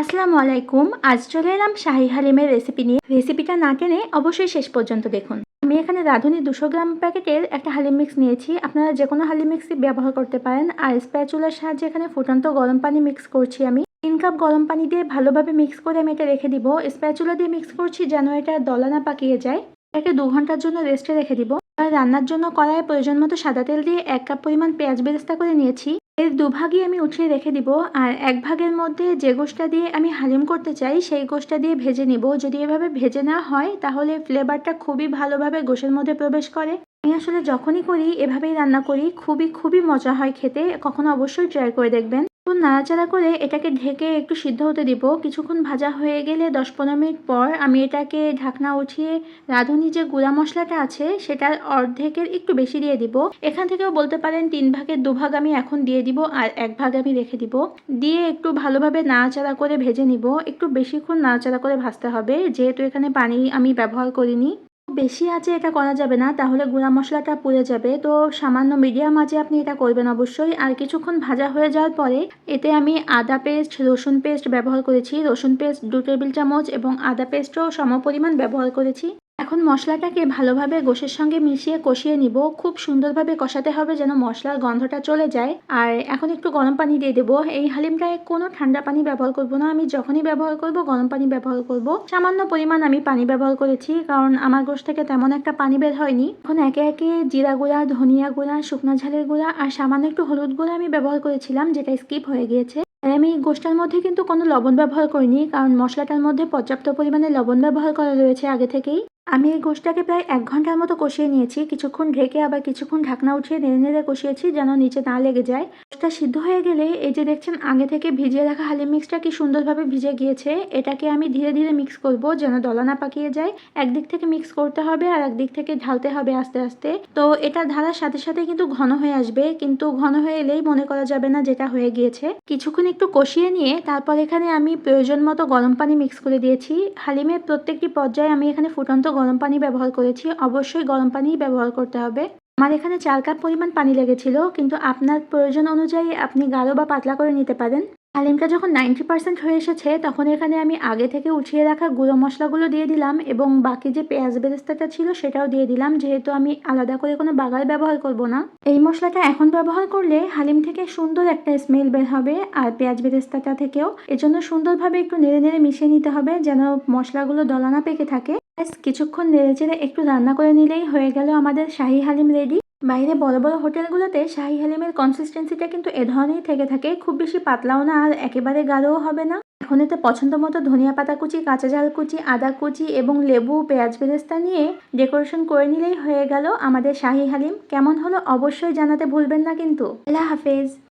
আসসালামু আলাইকুম, আজ চলে এলাম শাহি হালিমের রেসিপি নিয়ে। রেসিপিটা না টেনে অবশ্যই শেষ পর্যন্ত দেখুন। আমি এখানে রাঁধুনি দুশো গ্রাম প্যাকেটের একটা হালিম মিক্স নিয়েছি। আপনারা যে কোনো হালিম মিক্সই ব্যবহার করতে পারেন। আর স্প্যাচুলার সাহায্যে এখানে ফুটন্ত গরম পানি মিক্স করছি আমি। তিন কাপ গরম পানি দিয়ে ভালোভাবে মিক্স করে আমি এটা রেখে দিব। স্প্যাচুলা দিয়ে মিক্স করছি যেন এটা দলা না পাকিয়ে যায়। এটাকে দু ঘণ্টার জন্য রেস্টে রেখে দিব। আর রান্নার জন্য কড়াইয়ে প্রয়োজন মতো সাদা তেল দিয়ে এক কাপ পরিমাণ পেঁয়াজ বেরেস্তা করে নিয়েছি। এর দুভাগই আমি উঠিয়ে রেখে দিব, আর এক ভাগের মধ্যে যে গোষ্ঠটা দিয়ে আমি হালিম করতে চাই, সেই গোষ্ঠটা দিয়ে ভেজে নিব। যদি এভাবে ভেজে না হয়, তাহলে ফ্লেভারটা খুবই ভালোভাবে গোশের মধ্যে প্রবেশ করে। আমি আসলে যখনই করি, এভাবেই রান্না করি। খুবই খুবই মজা হয় খেতে। কখনো অবশ্যই ট্রাই করে দেখবেন। তো নাড়াচাড়া করে এটাকে ঢেকে একটু সিদ্ধ হতে দিব। কিছুক্ষণ ভাজা হয়ে গেলে দশ পনেরো মিনিট পর আমি এটাকে ঢাকনা উঠিয়ে রাঁধুনি যে গুঁড়া মশলাটা আছে সেটার অর্ধেকের একটু বেশি দিয়ে দিব। এখান থেকেও বলতে পারেন তিন ভাগের দু ভাগ আমি এখন দিয়ে দিব আর এক ভাগ আমি রেখে দিব। দিয়ে একটু ভালোভাবে নাড়াচাড়া করে ভেজে নিব। একটু বেশিক্ষণ নাড়াচাড়া করে ভাজতে হবে। যেহেতু এখানে পানি আমি ব্যবহার করিনি। বেশি আছে এটা করা যাবে না, তাহলে গুঁড়া মশলাটা পুড়ে যাবে। তো সামান্য মিডিয়াম আছে, আপনি এটা করবেন অবশ্যই। আর কিছুক্ষণ ভাজা হয়ে যাওয়ার পরে এতে আমি আদা পেস্ট রসুন পেস্ট ব্যবহার করেছি। রসুন পেস্ট দু টেবিল চামচ এবং আদা পেস্টও সমপরিমাণ ব্যবহার করেছি। এখন মশলাটাকে ভালোভাবে গোশের সঙ্গে মিশিয়ে কষিয়ে নিব। খুব সুন্দরভাবে কষাতে হবে যেন মশলার গন্ধটা চলে যায়। আর এখন একটু গরম পানি দিয়ে দেবো। এই হালিমটায় কোনো ঠান্ডা পানি ব্যবহার করব না। আমি যখনই ব্যবহার করব, গরম পানি ব্যবহার করব। সামান্য পরিমাণ আমি পানি ব্যবহার করেছি, কারণ আমার গোশ থেকে তেমন একটা পানি বের হয়নি। এখন একে একে জিরা গুঁড়া, ধনিয়া গুঁড়া, শুকনা ঝালের গুঁড়া আর সামান্য একটু হলুদ গুঁড়া আমি ব্যবহার করেছিলাম, যেটা স্কিপ হয়ে গিয়েছে। আর আমি গোষ্ঠটার মধ্যে কিন্তু কোনো লবণ ব্যবহার করিনি, কারণ মশলাটার মধ্যে পর্যাপ্ত পরিমাণে লবণ ব্যবহার করা রয়েছে আগে থেকেই। আমি এই গোষ্ঠটাকে প্রায় এক ঘণ্টার মতো কষিয়ে নিয়েছি। কিছুক্ষণ ঢেকে আবার কিছুক্ষণ ঢাকনা উঠিয়ে নেড়ে নেড়ে কষিয়েছি যেন নিচে না লেগে যায়। গোষ্ঠটা সিদ্ধ হয়ে গেলে এই যে দেখছেন, আগে থেকে ভিজিয়ে রাখা হালিম মিক্সটা কি সুন্দরভাবে ভিজে গিয়েছে, এটাকে আমি ধীরে ধীরে মিক্স করব যেন দলা না পাকিয়ে যায়। একদিক থেকে মিক্স করতে হবে আর একদিক থেকে ঢালতে হবে আস্তে আস্তে। তো এটা ঢালার সাথে সাথে কিন্তু ঘন হয়ে আসবে, কিন্তু ঘন হয়ে এলেই মনে করা যাবে না যেটা হয়ে গিয়েছে। কিছুক্ষণ একটু কষিয়ে নিয়ে তারপর এখানে আমি প্রয়োজন মতো গরম পানি মিক্স করে দিয়েছি। হালিমের প্রত্যেকটি পর্যায়ে আমি এখানে ফুটন্ত গরম পানি ব্যবহার করেছি, অবশ্যই গরম পানি ব্যবহার করতে হবে। আমার এখানে চার কাপ পরিমাণ পানি লেগেছিল, কিন্তু আপনার প্রয়োজন অনুযায়ী আপনি গাঢ় বা পাতলা করে নিতে পারেন। হালিমটা যখন নাইনটি পার্সেন্ট হয়ে এসেছে, তখন এখানে আমি আগে থেকে উঠিয়ে রাখা গুঁড়ো মশলাগুলো দিয়ে দিলাম এবং বাকি যে পেঁয়াজ বেরেস্তাটা ছিল সেটাও দিয়ে দিলাম, যেহেতু আমি আলাদা করে কোনো বাগার ব্যবহার করব না। এই মশলাটা এখন ব্যবহার করলে হালিম থেকে সুন্দর একটা স্মেল বের হবে আর পেঁয়াজ বেরেস্তাটা থেকেও। এজন্য সুন্দরভাবে একটু নেড়ে নেড়ে মিশিয়ে নিতে হবে, যেন মশলাগুলো দলা না পেকে থাকে। ব্যাস কিছুক্ষণ নেড়ে চেড়ে একটু রান্না করে নিলেই হয়ে গেল আমাদের শাহি হালিম রেডি। বাইরে বড় বড় হোটেলগুলোতে শাহি হালিমের কনসিস্টেন্সিটা কিন্তু এ ধরনেরই থেকে থাকে। খুব বেশি পাতলাও না আর একেবারে গাঢ়ও হবে না। এখন এতে পছন্দ মতো ধনিয়া পাতা কুচি, কাঁচা ঝাল কুচি, আদা কুচি এবং লেবু, পেঁয়াজ বেরেস্তা নিয়ে ডেকোরেশন করে নিলেই হয়ে গেল আমাদের শাহি হালিম। কেমন হলো অবশ্যই জানাতে ভুলবেন না কিন্তু। আল্লাহ হাফেজ।